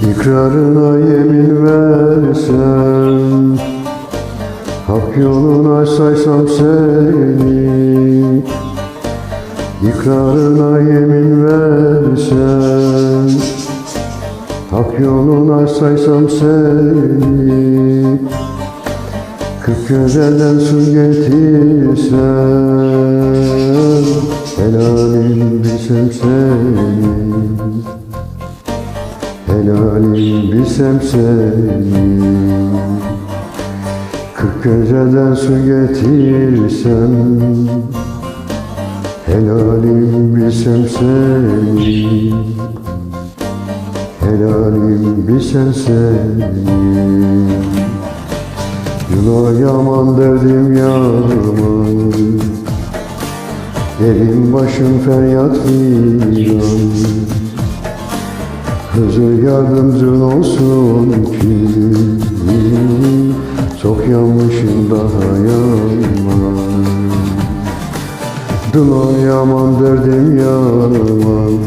İkrarına yemin versem Hak yoluna saysam seni. İkrarına yemin versem Hak yoluna saysam seni. Kırk gözelden su getirsem Helalim bilsem seni Helalim bilsem seni Kırk geceden su getirsem Helalim bilsem seni Helalim bilsem seni Yıla yaman derdim yaman Elim başım feryat figan Hızır yardımcın olsun ki. Çok yanmışım daha yaman Dıla yaman derdim yaman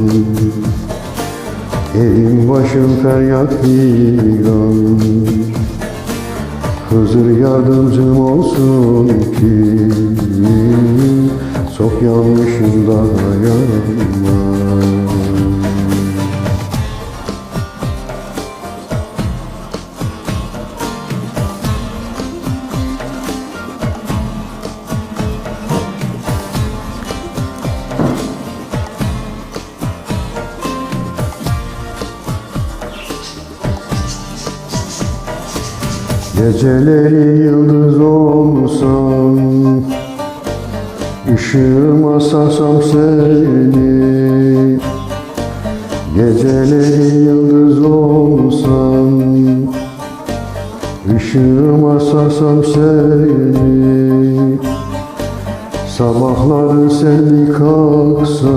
Elim başım feryat figan Hızır yardımcım olsun ki. Çok yanmışım daha yaman Geceleri yıldız olsam Işığıma sarsam seni. Geceleri yıldız olsam Işığıma sarsam seni. Sabahları senli kalksam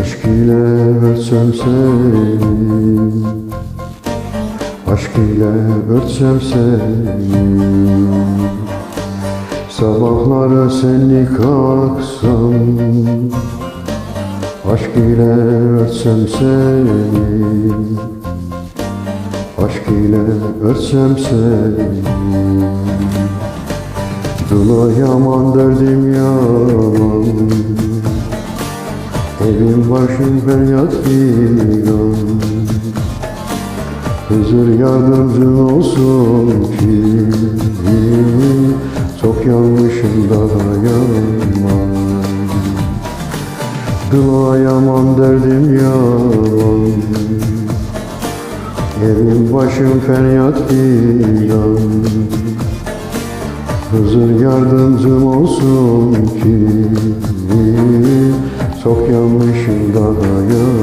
Aşk ile ötsem seni Aşk ile örtsem seni. Sabahlara senli kalksam Aşk ile örtsem seni. Aşk ile örtsem seni. Dula yaman derdim yaman Evim başım feryat figan Hızır yardımcın olsun ki. Çok yanmışım daha yaman Dua yaman derdim yaman Evim başım feryat figan Hızır yardımcım olsun ki. Çok yanmışım daha yaman